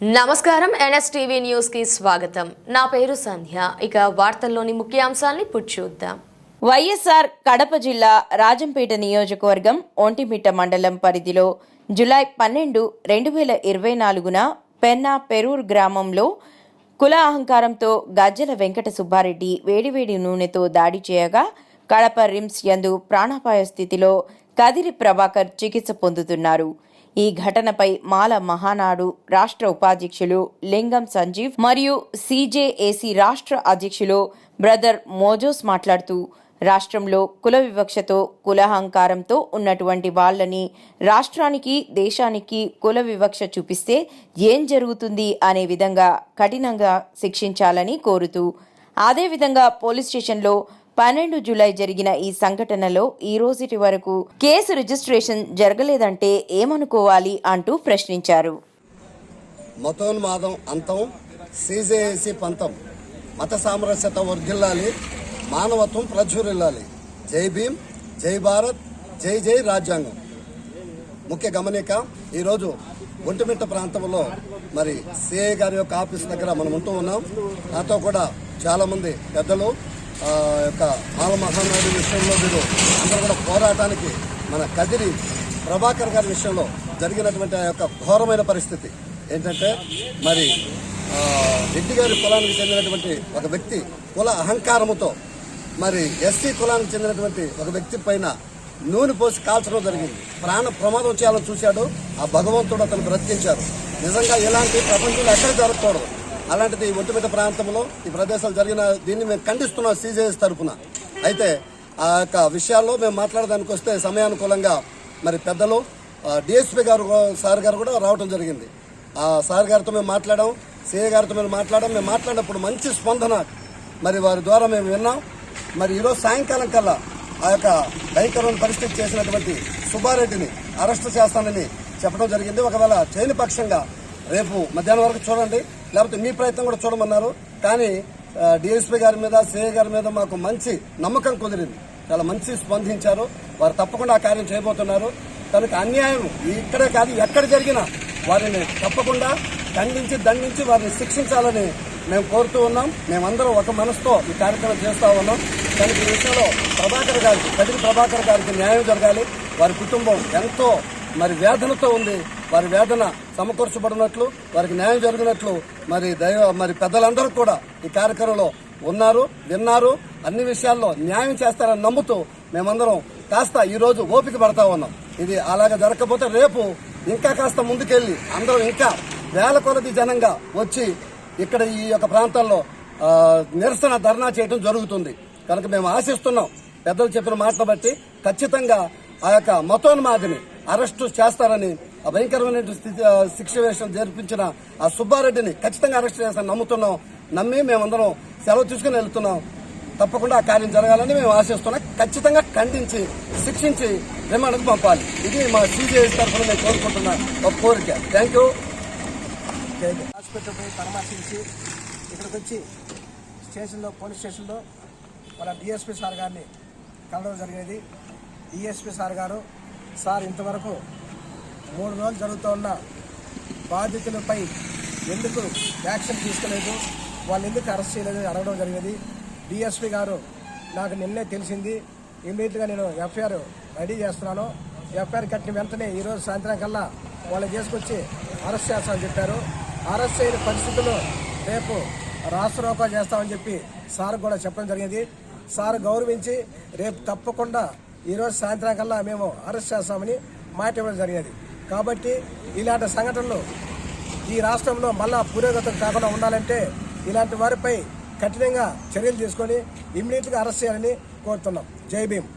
నమస్కారం. ఎన్ఎస్టీవీ న్యూస్కి స్వాగతం. నా పేరు సంధ్య. ఇక వార్తల్లోని ముఖ్యాంశాల్ని చూద్దాం. వైఎస్ఆర్ కడప జిల్లా రాజంపేట నియోజకవర్గం ఒంటిమిట్ట మండలం పరిధిలో జులై పన్నెండు రెండు వేల ఇరవై నాలుగున పెన్నా పెరూర్ గ్రామంలో కుల అహంకారంతో గజ్జల వెంకట సుబ్బారెడ్డి వేడివేడి నూనెతో దాడి చేయగా కడప రిమ్స్ యందు ప్రాణాపాయ స్థితిలో కదిరి ప్రభాకర్ చికిత్స పొందుతున్నారు. ఈ ఘటనపై మాల మహానాడు రాష్ట్ర ఉపాధ్యక్షులు లింగం సంజీవ్ మరియు సీజేఏసీ రాష్ట్ర అధ్యక్షులు బ్రదర్ మోజోస్ మాట్లాడుతూ రాష్ట్రంలో కుల వివక్షతో కులహంకారంతో ఉన్నటువంటి వాళ్ళని రాష్ట్రానికి దేశానికి కుల వివక్ష చూపిస్తే ఏం జరుగుతుంది అనే విధంగా కఠినంగా శిక్షించాలని కోరుతూ అదేవిధంగా పోలీస్ స్టేషన్లో పన్నెండు జూలై జరిగిన ఈ సంఘటనలో ఈ రోజుటి వరకు కేసు రిజిస్ట్రేషన్ జరగలేదంటే ఏమనుకోవాలి అంటూ ప్రశ్నించారు. మతోన్మాదం అంతం సీజేఏసీ పంతం మత సామరస్యత వర్ధిల్లాలి మానవత్వం ప్రచురిల్లాలి జై భీమ్ జై భారత్ జై జై రాజ్యాంగం. ముఖ్య గమనిక ఈరోజు ఒంటిమిట్ట ప్రాంతంలో మరి సిఐ గారి యొక్క ఆఫీస్ దగ్గర మనం ఉంటూ ఉన్నాం. నాతో కూడా చాలామంది పెద్దలు యొక్క మాల మహానాడు విషయంలో మీరు అందరూ కూడా పోరాటానికి మన కదిరి ప్రభాకర్ గారి విషయంలో జరిగినటువంటి ఆ యొక్క ఘోరమైన పరిస్థితి ఏంటంటే మరి రెడ్డి గారి కులానికి చెందినటువంటి ఒక వ్యక్తి కుల అహంకారముతో మరి ఎస్సీ కులానికి చెందినటువంటి ఒక వ్యక్తి పైన నూనె పోసి కాల్చడం జరిగింది. ప్రాణ ప్రమాదం చేయాలని చూశాడు. ఆ భగవంతుడు అతను బ్రతికించారు నిజంగా ఇలాంటి ప్రపంచంలో ఎక్కడ జరగకూడదు. అలాంటిది ఈ ఒంటిమిట్ట ప్రాంతంలో ఈ ప్రదేశాలు జరిగిన దీన్ని మేము ఖండిస్తున్నాం సీజేఎస్ తరఫున అయితే ఆ యొక్క విషయాల్లో మేము మాట్లాడడానికి వస్తే సమయానుకూలంగా మరి పెద్దలు డిఎస్పీ గారు సార్ గారు కూడా రావడం జరిగింది. ఆ సార్ గారితో మేము మాట్లాడాం సిఏ గారితో మేము మాట్లాడాం. మేము మాట్లాడినప్పుడు మంచి స్పందన మరి వారి ద్వారా మేము విన్నాం. మరి ఈరోజు సాయంకాలం కల్లా ఆ యొక్క భయంకరమైన పరిస్థితి చేసినటువంటి సుబ్బారెడ్డిని అరెస్ట్ చేస్తానని చెప్పడం జరిగింది. ఒకవేళ చేయని పక్షంగా రేపు మధ్యాహ్నం వరకు చూడండి. లేకపోతే మీ ప్రయత్నం కూడా చూడమన్నారు. కానీ డిఎస్పీ గారి మీద సిఐ గారి మీద మాకు మంచి నమ్మకం కుదిరింది. చాలా మంచి స్పందించారు. వారు తప్పకుండా ఆ కార్యం చేయబోతున్నారు. కనుక అన్యాయం ఇక్కడే కాదు ఎక్కడ జరిగినా వారిని తప్పకుండా ఖండించి దండించి వారిని శిక్షించాలని మేము కోరుతూ ఉన్నాం. మేమందరం ఒక మనసుతో ఈ కార్యక్రమం చేస్తూ ఉన్నాం. కనుక ఈ విషయంలో ప్రభాకర్ గారికి కదిరి ప్రభాకర్ గారికి న్యాయం జరగాలి. వారి కుటుంబం ఎంతో మరి వేదనతో ఉంది. వారి వేదన సమకూర్చబడినట్లు వారికి న్యాయం జరిగినట్లు మరి దైవ మరి పెద్దలందరూ కూడా ఈ కార్యక్రమంలో ఉన్నారు విన్నారు అన్ని విషయాల్లో న్యాయం చేస్తారని నమ్ముతూ మేమందరం కాస్త ఈరోజు ఓపిక పడతా ఉన్నాం. ఇది అలాగే జరగకపోతే రేపు ఇంకా కాస్త ముందుకెళ్ళి అందరం ఇంకా వేల కొలది జనంగా వచ్చి ఇక్కడ ఈ యొక్క ప్రాంతాల్లో నిరసన ధర్నా చేయడం జరుగుతుంది. కనుక మేము ఆశిస్తున్నాం పెద్దలు చెప్పిన మాటను బట్టి ఖచ్చితంగా ఆ యొక్క మతోన్మాదిని అరెస్టు చేస్తారని భయంకరమైన స్థితి శిక్ష వేషం జరిపించిన ఆ సుబ్బారెడ్డిని ఖచ్చితంగా అరెస్ట్ చేస్తాను నమ్ముతున్నాం. నమ్మి మేమందరం సెలవు తీసుకుని వెళ్తున్నాం. తప్పకుండా ఆ కార్యం జరగాలని మేము ఆశిస్తున్నాం. ఖచ్చితంగా ఖండించి శిక్షించి రిమాండ్కు పంపాలి. ఇది మా సీజీఎస్ తరఫున నేను కోరుకుంటున్న ఒక కోరిక. Thank you. హాస్పిటల్ పోయి పరామర్శించి ఇక్కడికి వచ్చి స్టేషన్లో పోలీస్ స్టేషన్లో మన డిఎస్పీ సార్ గారిని కలవడం జరిగేది. డిఎస్పీ సార్ గారు సార్ ఇంతవరకు మూడు రోజులు జరుగుతున్న బాధితులపై ఎందుకు యాక్షన్ తీసుకోలేదు? వాళ్ళు ఎందుకు అరెస్ట్ చేయలేదు అని అడగడం జరిగేది. డిఎస్పీ గారు నాకు నిన్నే తెలిసింది. ఇమీడియట్గా నేను ఎఫ్ఐఆర్ రెడీ చేస్తున్నాను. ఎఫ్ఐఆర్ కట్టిన వెంటనే ఈరోజు సాయంత్రం కల్లా వాళ్ళు తీసుకొచ్చి అరెస్ట్ చేస్తామని చెప్పారు. అరెస్ట్ చేయని పరిస్థితుల్లో రేపు రాష్ట్రోకా చేస్తామని చెప్పి సార్ కూడా చెప్పడం జరిగింది. సార్ గౌరవించి రేపు తప్పకుండా ఈరోజు సాయంత్రం కల్లా మేము అరెస్ట్ చేస్తామని మాట ఇవ్వడం జరిగేది. కాబట్టి ఇలాంటి సంఘటనలు ఈ రాష్ట్రంలో మళ్ళా పురోగతి కాకుండా ఉండాలంటే ఇలాంటి వారిపై కఠినంగా చర్యలు తీసుకొని ఇమ్మీడియట్గా అరెస్ట్ చేయాలని కోరుతున్నాం. జై భీమ్.